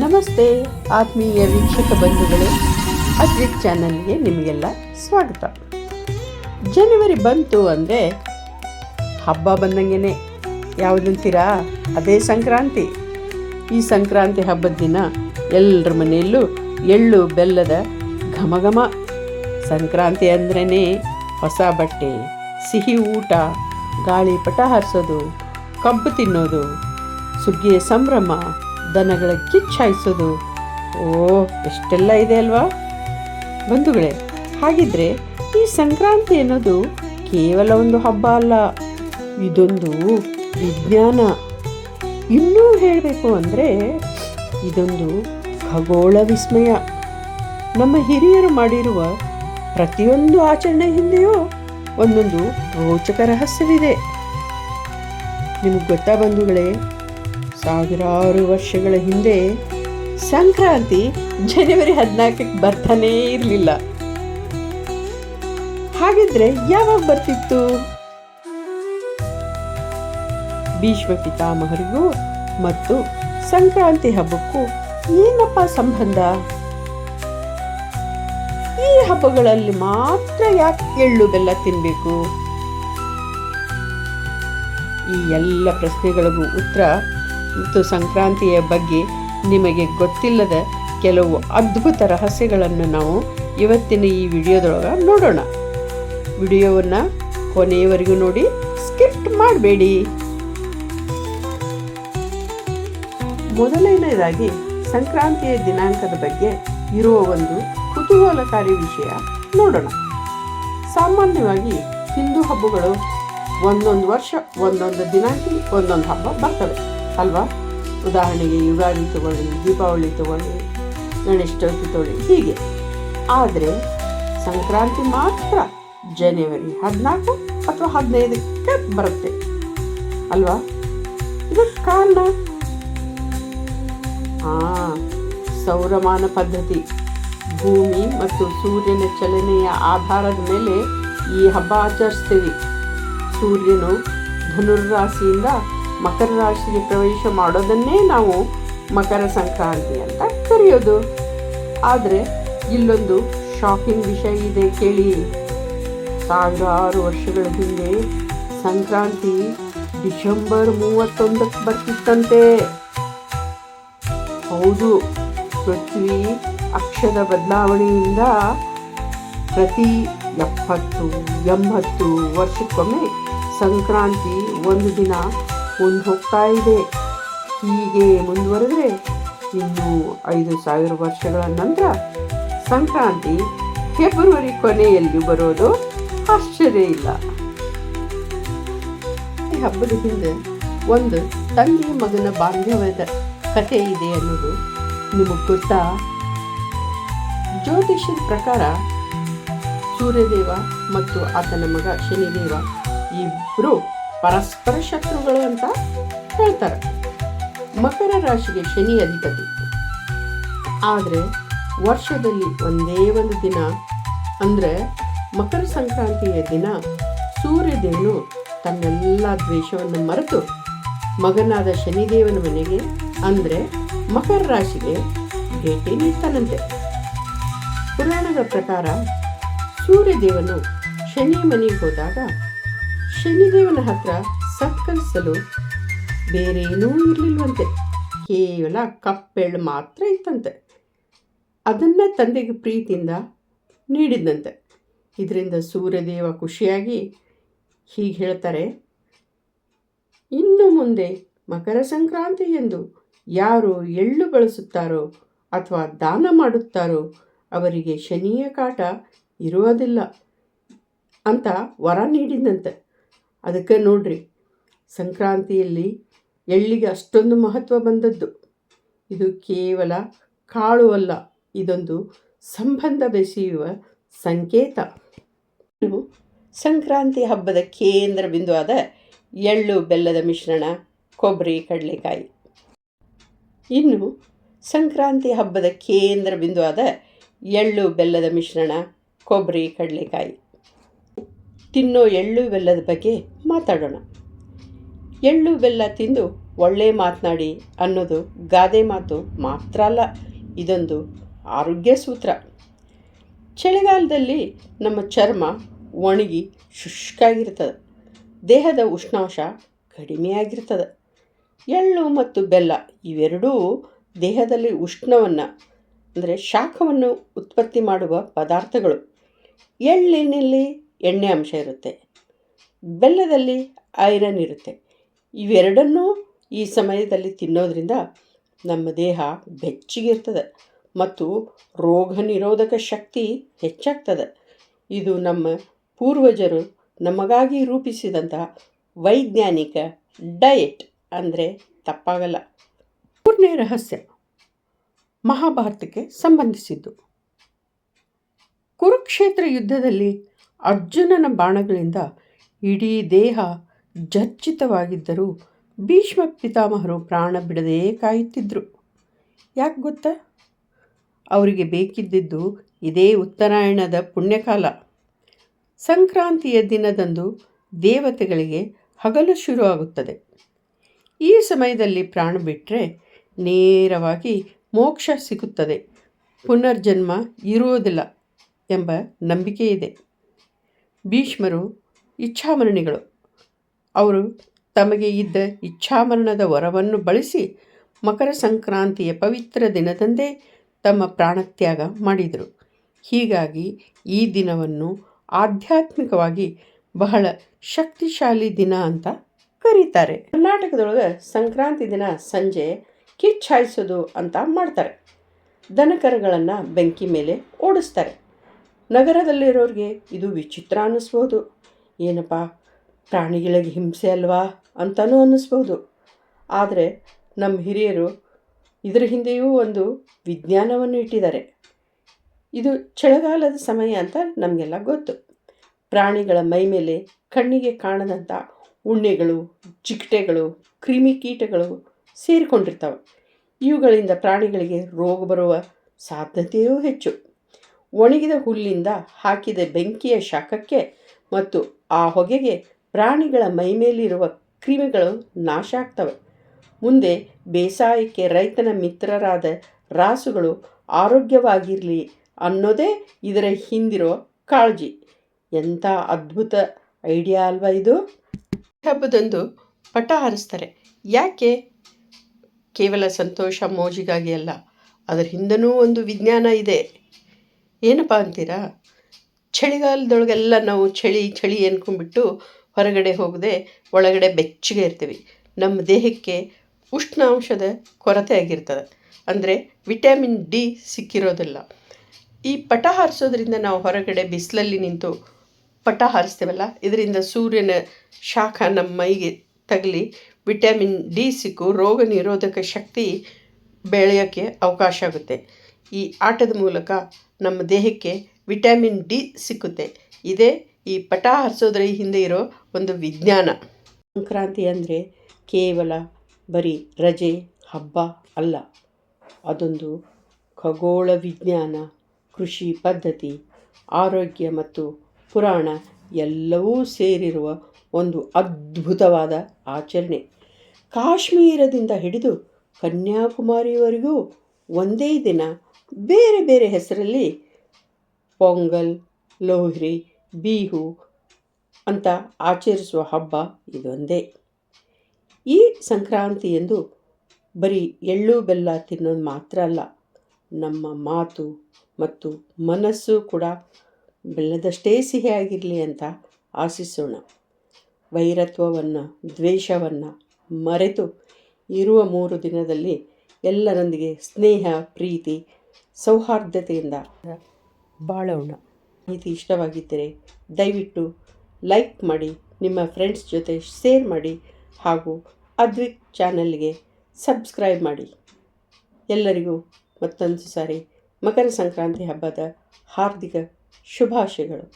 ನಮಸ್ತೆ, ಆತ್ಮೀಯ ವೀಕ್ಷಕ ಬಂಧುಗಳೇ. ಅದ್ವಿಕ್ ಚಾನಲ್ಗೆ ನಿಮಗೆಲ್ಲ ಸ್ವಾಗತ. ಜನವರಿ ಬಂತು ಅಂದರೆ ಹಬ್ಬ ಬಂದಂಗೆ ಯಾವುದಂತೀರಾ ಅದೇ ಸಂಕ್ರಾಂತಿ. ಈ ಸಂಕ್ರಾಂತಿ ಹಬ್ಬದ ದಿನ ಎಲ್ಲರ ಮನೆಯಲ್ಲೂ ಎಳ್ಳು, ಬೆಲ್ಲದ ಘಮಘಮ. ಘಮ ಸಂಕ್ರಾಂತಿ ಅಂದ್ರೇ ಹೊಸ ಬಟ್ಟೆ, ಸಿಹಿ ಊಟ, ಗಾಳಿ ಪಟ ಹಾರಿಸೋದು, ಕಬ್ಬು ತಿನ್ನೋದು, ಸುಗ್ಗಿಯ ಸಂಭ್ರಮ ದನಗಳ ಕಿಚ್ಚಾಯಿಸೋದು. ಓ, ಎಷ್ಟೆಲ್ಲ ಇದೆ ಅಲ್ವಾ? ಬಂಧುಗಳೇ, ಹಾಗಿದ್ರೆ ಈ ಸಂಕ್ರಾಂತಿ ಅನ್ನೋದು ಕೇವಲ ಒಂದು ಹಬ್ಬ ಅಲ್ಲ, ಇದೊಂದು ವಿಜ್ಞಾನ. ಇನ್ನೂ ಹೇಳಬೇಕು ಅಂದರೆ ಇದೊಂದು ಖಗೋಳ ವಿಸ್ಮಯ. ನಮ್ಮ ಹಿರಿಯರು ಮಾಡಿರುವ ಪ್ರತಿಯೊಂದು ಆಚರಣೆ ಹಿಂದೆಯೂ ಒಂದೊಂದು ರೋಚಕ ರಹಸ್ಯವಿದೆ. ನಿಮಗೆ ಗೊತ್ತಾ ಬಂಧುಗಳೇ ಸಾವಿರಾರು ವರ್ಷಗಳ ಹಿಂದೆ ಸಂಕ್ರಾಂತಿ ಜನವರಿ ಹದಿನಾಲ್ಕಕ್ಕೆ ಬರ್ತಾನೇ ಇರಲಿಲ್ಲ. ಹಾಗಿದ್ರೆ ಯಾವಾಗ ಬರ್ತಿತ್ತು? ಭೀಷ್ಮ ಪಿತಾಮಹರಿಗೂ ಮತ್ತು ಸಂಕ್ರಾಂತಿ ಹಬ್ಬಕ್ಕೂ ಏನಪ್ಪ ಸಂಬಂಧ? ಈ ಹಬ್ಬಗಳಲ್ಲಿ ಮಾತ್ರ ಯಾಕೆ ಎಳ್ಳು ಬೆಲ್ಲ ತಿನ್ನಬೇಕು ಈ ಎಲ್ಲ ಪ್ರಶ್ನೆಗಳಿಗೂ ಉತ್ತರ ಮತ್ತು ಸಂಕ್ರಾಂತಿಯ ಬಗ್ಗೆ ನಿಮಗೆ ಗೊತ್ತಿಲ್ಲದ ಕೆಲವು ಅದ್ಭುತ ರಹಸ್ಯಗಳನ್ನು ನಾವು ಇವತ್ತಿನ ಈ ವಿಡಿಯೋದೊಳಗೆ ನೋಡೋಣ. ವಿಡಿಯೋವನ್ನು ಕೊನೆಯವರೆಗೂ ನೋಡಿ, ಸ್ಕಿಪ್ ಮಾಡಬೇಡಿ. ಮೊದಲನೆಯದಾಗಿ, ಸಂಕ್ರಾಂತಿಯ ದಿನಾಂಕದ ಬಗ್ಗೆ ಇರುವ ಒಂದು ಕುತೂಹಲಕಾರಿ ವಿಷಯ ನೋಡೋಣ. ಸಾಮಾನ್ಯವಾಗಿ ಹಿಂದೂ ಹಬ್ಬಗಳು ಒಂದೊಂದು ವರ್ಷ, ಒಂದೊಂದು ದಿನಾಂಕಿ, ಒಂದೊಂದು ಹಬ್ಬ ಬರ್ತವೆ. ಅಲ್ವಾ? ಉದಾಹರಣೆಗೆ ಯುಗಾದಿ ತಗೊಳ್ಳಿ, ದೀಪಾವಳಿ ತಗೊಳ್ಳಿ, ಗಣೇಶ ಚೌತಿ ತಗೊಳ್ಳಿ, ಹೀಗೆ. ಆದರೆ ಸಂಕ್ರಾಂತಿ ಮಾತ್ರ ಜನವರಿ ಹದಿನಾಲ್ಕು ಅಥವಾ ಹದಿನೈದಕ್ಕೆ ಬರುತ್ತೆ. ಅಲ್ವಾ? ಇದಕ್ಕೆ ಕಾರಣ? ಹಾಂ ಸೌರಮಾನ ಪದ್ಧತಿ. ಭೂಮಿ ಮತ್ತು ಸೂರ್ಯನ ಚಲನೆಯ ಆಧಾರದ ಮೇಲೆ ಈ ಹಬ್ಬ ಆಚರಿಸ್ತೀವಿ. ಸೂರ್ಯನು ಧನುರ್ರಾಶಿಯಿಂದ ಮಕರ ರಾಶಿಗೆ ಪ್ರವೇಶ ಮಾಡೋದನ್ನೇ ನಾವು ಮಕರ ಸಂಕ್ರಾಂತಿ ಅಂತ ಕರೆಯೋದು. ಆದರೆ ಇಲ್ಲೊಂದು ಶಾಕಿಂಗ್ ವಿಷಯ ಇದೆ ಕೇಳಿ. ಸಾವಿರಾರು ವರ್ಷಗಳ ಹಿಂದೆ ಸಂಕ್ರಾಂತಿ ಡಿಸೆಂಬರ್ ಮೂವತ್ತೊಂದಕ್ಕೆ ಬರ್ತಿತ್ತಂತೆ. ಹೌದು, ಪೃಥ್ವಿ ಅಕ್ಷದ ಬದಲಾವಣೆಯಿಂದ ಪ್ರತಿ ಎಪ್ಪತ್ತು, ಎಂಬತ್ತು ವರ್ಷಕ್ಕೊಮ್ಮೆ ಸಂಕ್ರಾಂತಿ ಒಂದು ದಿನ ಮುಂದೆ ಹೋಗ್ತಾ ಇದೆ. ಹೀಗೆ ಮುಂದುವರೆದ್ರೆ ಇನ್ನು ಐದು ಸಾವಿರ ವರ್ಷಗಳ ನಂತರ ಸಂಕ್ರಾಂತಿ ಫೆಬ್ರವರಿ ಕೊನೆಯಲ್ಲಿ ಬರೋದು ಆಶ್ಚರ್ಯ ಇಲ್ಲ. ಈ ಹಬ್ಬದ ಹಿಂದೆ ಒಂದು ತಂಗಿ ಮಗನ ಬಾಂಧವ್ಯದ ಕಥೆ ಇದೆ ಅನ್ನೋದು ನಿಮಗೆ ಗೊತ್ತಾ? ಜ್ಯೋತಿಷ್ಯದ ಪ್ರಕಾರ ಸೂರ್ಯದೇವ ಮತ್ತು ಆತನ ಮಗ ಶನಿದೇವ ಇಬ್ಬರು ಪರಸ್ಪರ ಶತ್ರುಗಳು ಅಂತ ಹೇಳ್ತಾರೆ. ಮಕರ ರಾಶಿಗೆ ಶನಿ ಅಧಿಪತಿ. ಆದರೆ ವರ್ಷದಲ್ಲಿ ಒಂದೇ ಒಂದು ದಿನ, ಅಂದರೆ ಮಕರ ಸಂಕ್ರಾಂತಿಯ ದಿನ ಸೂರ್ಯದೇವನು ತನ್ನೆಲ್ಲ ದ್ವೇಷವನ್ನು ಮರೆತು ಮಗನಾದ ಶನಿದೇವನ ಮನೆಗೆ, ಅಂದರೆ ಮಕರ ರಾಶಿಗೆ ಭೇಟಿ ನೀಡ್ತಾನಂತೆ. ಪುರಾಣಗಳ ಪ್ರಕಾರ ಸೂರ್ಯದೇವನು ಶನಿ ಮನೆಗೆ ಹೋದಾಗ ಶನಿದೇವನ ಹತ್ರ ಸತ್ಕರಿಸಲು ಬೇರೇನೂ ಇರಲಿಲ್ವಂತೆ. ಕೇವಲ ಕಪ್ಪೆಳ್ಳು ಮಾತ್ರ ಇತ್ತಂತೆ. ಅದನ್ನು ತಂದೆಗೆ ಪ್ರೀತಿಯಿಂದ ನೀಡಿದ್ದಂತೆ. ಇದರಿಂದ ಸೂರ್ಯದೇವ ಖುಷಿಯಾಗಿ ಹೀಗೆ ಹೇಳ್ತಾರೆ, ಇನ್ನು ಮುಂದೆ ಮಕರ ಸಂಕ್ರಾಂತಿ ಎಂದು ಯಾರು ಎಳ್ಳು ಬಳಸುತ್ತಾರೋ ಅಥವಾ ದಾನ ಮಾಡುತ್ತಾರೋ ಅವರಿಗೆ ಶನಿಯ ಕಾಟ ಇರುವುದಿಲ್ಲ ಅಂತ ವರ ನೀಡಿದಂತೆ ಅದಕ್ಕೆ ನೋಡ್ರಿ, ಸಂಕ್ರಾಂತಿಯಲ್ಲಿ ಎಳ್ಳಿಗೆ ಅಷ್ಟೊಂದು ಮಹತ್ವ ಬಂದದ್ದು. ಇದು ಕೇವಲ ಕಾಳು ಅಲ್ಲ, ಇದೊಂದು ಸಂಬಂಧ ಬೆಸೆಯುವ ಸಂಕೇತ. ಸಂಕ್ರಾಂತಿ ಹಬ್ಬದ ಕೇಂದ್ರ ಬಿಂದುವಾದ ಎಳ್ಳು ಬೆಲ್ಲದ ಮಿಶ್ರಣ, ಕೊಬ್ಬರಿ, ಕಡಲೆಕಾಯಿ. ಇನ್ನು ಸಂಕ್ರಾಂತಿ ಹಬ್ಬದ ಕೇಂದ್ರ ಬಿಂದುವಾದ ಎಳ್ಳು ಬೆಲ್ಲದ ಮಿಶ್ರಣ, ಕೊಬ್ಬರಿ, ಕಡಲೆಕಾಯಿ. ತಿನ್ನೋ ಎಳ್ಳು ಬೆಲ್ಲದ ಬಗ್ಗೆ ಮಾತಾಡೋಣ. ಎಳ್ಳು ಬೆಲ್ಲ ತಿಂದು ಒಳ್ಳೆ ಮಾತನಾಡಿ ಅನ್ನೋದು ಗಾದೆ ಮಾತು ಮಾತ್ರ ಅಲ್ಲ, ಇದೊಂದು ಆರೋಗ್ಯ ಸೂತ್ರ. ಚಳಿಗಾಲದಲ್ಲಿ ನಮ್ಮ ಚರ್ಮ ಒಣಗಿ ಶುಷ್ಕಾಗಿರ್ತದೆ ದೇಹದ ಉಷ್ಣಾಂಶ ಕಡಿಮೆಯಾಗಿರ್ತದೆ ಎಳ್ಳು ಮತ್ತು ಬೆಲ್ಲ ಇವೆರಡೂ ದೇಹದಲ್ಲಿ ಉಷ್ಣವನ್ನು, ಅಂದರೆ ಶಾಖವನ್ನು ಉತ್ಪತ್ತಿ ಮಾಡುವ ಪದಾರ್ಥಗಳು. ಎಳ್ಳಿನಲ್ಲಿ ಎಣ್ಣೆ ಅಂಶ ಇರುತ್ತೆ. ಬೆಲ್ಲದಲ್ಲಿ ಐರನ್ ಇರುತ್ತೆ. ಇವೆರಡನ್ನೂ ಈ ಸಮಯದಲ್ಲಿ ತಿನ್ನೋದ್ರಿಂದ ನಮ್ಮ ದೇಹ ಬೆಚ್ಚಿಗಿರ್ತದೆ ಮತ್ತು ರೋಗ ನಿರೋಧಕ ಶಕ್ತಿ ಹೆಚ್ಚಾಗ್ತದೆ. ಇದು ನಮ್ಮ ಪೂರ್ವಜರು ನಮಗಾಗಿ ರೂಪಿಸಿದಂತಹ ವೈಜ್ಞಾನಿಕ ಡಯೆಟ್ ಅಂದರೆ ತಪ್ಪಾಗಲ್ಲ. ಮೂರನೇ ರಹಸ್ಯ, ಮಹಾಭಾರತಕ್ಕೆ ಸಂಬಂಧಿಸಿದ್ದು. ಕುರುಕ್ಷೇತ್ರ ಯುದ್ಧದಲ್ಲಿ ಅರ್ಜುನನ ಬಾಣಗಳಿಂದ ಇಡೀ ದೇಹ ಜರ್ಜಿತವಾಗಿದ್ದರೂ ಭೀಷ್ಮ ಪಿತಾಮಹರು ಪ್ರಾಣ ಬಿಡದೇ ಕಾಯುತ್ತಿದ್ದರು ಯಾಕೆ ಗೊತ್ತಾ? ಅವರಿಗೆ ಬೇಕಿದ್ದಿದ್ದು ಇದೇ ಉತ್ತರಾಯಣದ ಪುಣ್ಯಕಾಲ. ಸಂಕ್ರಾಂತಿಯ ದಿನದಂದು ದೇವತೆಗಳಿಗೆ ಹಗಲು ಶುರುವಾಗುತ್ತದೆ ಈ ಸಮಯದಲ್ಲಿ ಪ್ರಾಣ ಬಿಟ್ಟರೆ ನೇರವಾಗಿ ಮೋಕ್ಷ ಸಿಗುತ್ತದೆ. ಪುನರ್ಜನ್ಮ ಇರುವುದಿಲ್ಲ ಎಂಬ ನಂಬಿಕೆ ಇದೆ ಭೀಷ್ಮರು ಇಚ್ಛಾಮರಣಿಗಳು. ಅವರು ತಮಗೆ ಇದ್ದ ಇಚ್ಛಾಮರಣದ ವರವನ್ನು ಬಳಸಿ ಮಕರ ಸಂಕ್ರಾಂತಿಯ ಪವಿತ್ರ ದಿನದಂದೇ ತಮ್ಮ ಪ್ರಾಣತ್ಯಾಗ ಮಾಡಿದರು. ಹೀಗಾಗಿ ಈ ದಿನವನ್ನು ಆಧ್ಯಾತ್ಮಿಕವಾಗಿ ಬಹಳ ಶಕ್ತಿಶಾಲಿ ದಿನ ಅಂತ ಕರೀತಾರೆ. ಕರ್ನಾಟಕದೊಳಗೆ ಸಂಕ್ರಾಂತಿ ದಿನ ಸಂಜೆ ಕಿಚ್ಚಾಯಿಸೋದು ಅಂತ ಮಾಡ್ತಾರೆ. ದನಕರುಗಳನ್ನು ಬೆಂಕಿ ಮೇಲೆ ಓಡಿಸ್ತಾರೆ. ನಗರದಲ್ಲಿರೋರಿಗೆ ಇದು ವಿಚಿತ್ರ ಅನ್ನಿಸ್ಬೋದು. ಏನಪ್ಪ, ಪ್ರಾಣಿಗಳಿಗೆ ಹಿಂಸೆ ಅಲ್ವಾ ಅಂತಲೂ ಅನ್ನಿಸ್ಬೋದು. ಆದರೆ ನಮ್ಮ ಹಿರಿಯರು ಇದರ ಹಿಂದೆಯೂ ಒಂದು ವಿಜ್ಞಾನವನ್ನು ಇಟ್ಟಿದ್ದಾರೆ. ಇದು ಚಳಿಗಾಲದ ಸಮಯ ಅಂತ ನಮಗೆಲ್ಲ ಗೊತ್ತು. ಪ್ರಾಣಿಗಳ ಮೈ ಮೇಲೆ ಕಣ್ಣಿಗೆ ಕಾಣದಂಥ ಉಣ್ಣೆಗಳು, ಚಿಕ್ಟೆಗಳು ಕ್ರಿಮಿಕೀಟಗಳು ಸೇರಿಕೊಂಡಿರ್ತವೆ. ಇವುಗಳಿಂದ ಪ್ರಾಣಿಗಳಿಗೆ ರೋಗ ಬರುವ ಸಾಧ್ಯತೆಯೂ ಹೆಚ್ಚು. ಒಣಗಿದ ಹುಲ್ಲಿಂದ ಹಾಕಿದ ಬೆಂಕಿಯ ಶಾಖಕ್ಕೆ ಮತ್ತು ಆ ಹೊಗೆಗೆ ಪ್ರಾಣಿಗಳ ಮೈಮೇಲಿರುವ ಕ್ರಿಮಿಗಳು ನಾಶ ಆಗ್ತವೆ. ಮುಂದೆ ಬೇಸಾಯಕ್ಕೆ ರೈತನ ಮಿತ್ರರಾದ ರಾಸುಗಳು ಆರೋಗ್ಯವಾಗಿರಲಿ ಅನ್ನೋದೇ ಇದರ ಹಿಂದಿರೋ ಕಾಳಜಿ. ಎಂಥ ಅದ್ಭುತ ಐಡಿಯಾ ಅಲ್ವಾ ಇದು? ಹಬ್ಬದಂದು ಪಟ ಹಾರಿಸ್ತಾರೆ. ಯಾಕೆ? ಕೇವಲ ಸಂತೋಷ ಮೋಜಿಗಾಗಿ ಅಲ್ಲ, ಅದರ ಹಿಂದನೂ ಒಂದು ವಿಜ್ಞಾನ ಇದೆ. ಏನಪ್ಪ ಅಂತೀರಾ? ಚಳಿಗಾಲದೊಳಗೆಲ್ಲ ನಾವು ಚಳಿ ಚಳಿ ಅನ್ಕೊಂಡ್ಬಿಟ್ಟು ಹೊರಗಡೆ ಹೋಗದೆ ಒಳಗಡೆ ಬೆಚ್ಚಗೆ ಇರ್ತೀವಿ. ನಮ್ಮ ದೇಹಕ್ಕೆ ಉಷ್ಣಾಂಶದ ಕೊರತೆ ಆಗಿರ್ತದೆ. ಅಂದರೆ ವಿಟಮಿನ್ ಡಿ ಸಿಕ್ಕಿರೋದಿಲ್ಲ. ಈ ಪಟ ಹಾರಿಸೋದ್ರಿಂದ ನಾವು ಹೊರಗಡೆ ಬಿಸಿಲಲ್ಲಿ ನಿಂತು ಪಟ ಹಾರಿಸ್ತೇವಲ್ಲ, ಇದರಿಂದ ಸೂರ್ಯನ ಶಾಖ ನಮ್ಮ ಮೈಗೆ ತಗಲಿ ವಿಟಮಿನ್ ಡಿ ಸಿಕ್ಕು ರೋಗ ನಿರೋಧಕ ಶಕ್ತಿ ಬೆಳೆಯೋಕ್ಕೆ ಅವಕಾಶ ಆಗುತ್ತೆ. ಈ ಆಟದ ಮೂಲಕ ನಮ್ಮ ದೇಹಕ್ಕೆ ವಿಟಮಿನ್ ಡಿ ಸಿಕ್ಕುತ್ತೆ. ಇದೇ ಈ ಪಟ ಹಾರಿಸೋದ್ರ ಹಿಂದೆ ಇರೋ ಒಂದು ವಿಜ್ಞಾನ. ಸಂಕ್ರಾಂತಿ ಅಂದರೆ ಕೇವಲ ಬರೀ ರಜೆ, ಹಬ್ಬ ಅಲ್ಲ. ಅದೊಂದು ಖಗೋಳ ವಿಜ್ಞಾನ, ಕೃಷಿ ಪದ್ಧತಿ, ಆರೋಗ್ಯ ಮತ್ತು ಪುರಾಣ ಎಲ್ಲವೂ ಸೇರಿರುವ ಒಂದು ಅದ್ಭುತವಾದ ಆಚರಣೆ. ಕಾಶ್ಮೀರದಿಂದ ಹಿಡಿದು ಕನ್ಯಾಕುಮಾರಿವರೆಗೂ ಒಂದೇ ದಿನ ಬೇರೆ ಬೇರೆ ಹೆಸರಲ್ಲಿ ಪೊಂಗಲ್, ಲೋಹ್ರಿ, ಬಿಹು ಅಂತ ಆಚರಿಸುವ ಹಬ್ಬ ಇದೊಂದೇ. ಈ ಸಂಕ್ರಾಂತಿ ಎಂದು ಬರೀ ಎಳ್ಳು ಬೆಲ್ಲ ತಿನ್ನೋದು ಮಾತ್ರ ಅಲ್ಲ, ನಮ್ಮ ಮಾತು ಮತ್ತು ಮನಸ್ಸು ಕೂಡ ಬೆಲ್ಲದಷ್ಟೇ ಸಿಹಿಯಾಗಿರಲಿ ಅಂತ ಆಶಿಸೋಣ. ವೈರತ್ವವನ್ನು, ದ್ವೇಷವನ್ನು ಮರೆತು ಇರುವ ಮೂರು ದಿನದಲ್ಲಿ ಎಲ್ಲರೊಂದಿಗೆ ಸ್ನೇಹ, ಪ್ರೀತಿ ಸೌಹಾರ್ದತೆಯಿಂದ. ಬಾಳೋಣ ಮಾಹಿತಿ ಇಷ್ಟವಾಗಿದ್ದರೆ ದಯವಿಟ್ಟು ಲೈಕ್ ಮಾಡಿ ನಿಮ್ಮ ಫ್ರೆಂಡ್ಸ್ ಜೊತೆ ಶೇರ್ ಮಾಡಿ ಹಾಗೂ ಅದ್ವಿಕ್ ಚಾನಲ್ಗೆ ಸಬ್ಸ್ಕ್ರೈಬ್ ಮಾಡಿ. ಎಲ್ಲರಿಗೂ ಮತ್ತೊಂದು ಸಾರಿ ಮಕರ ಸಂಕ್ರಾಂತಿ ಹಬ್ಬದ ಹಾರ್ದಿಕ ಶುಭಾಶಯಗಳು.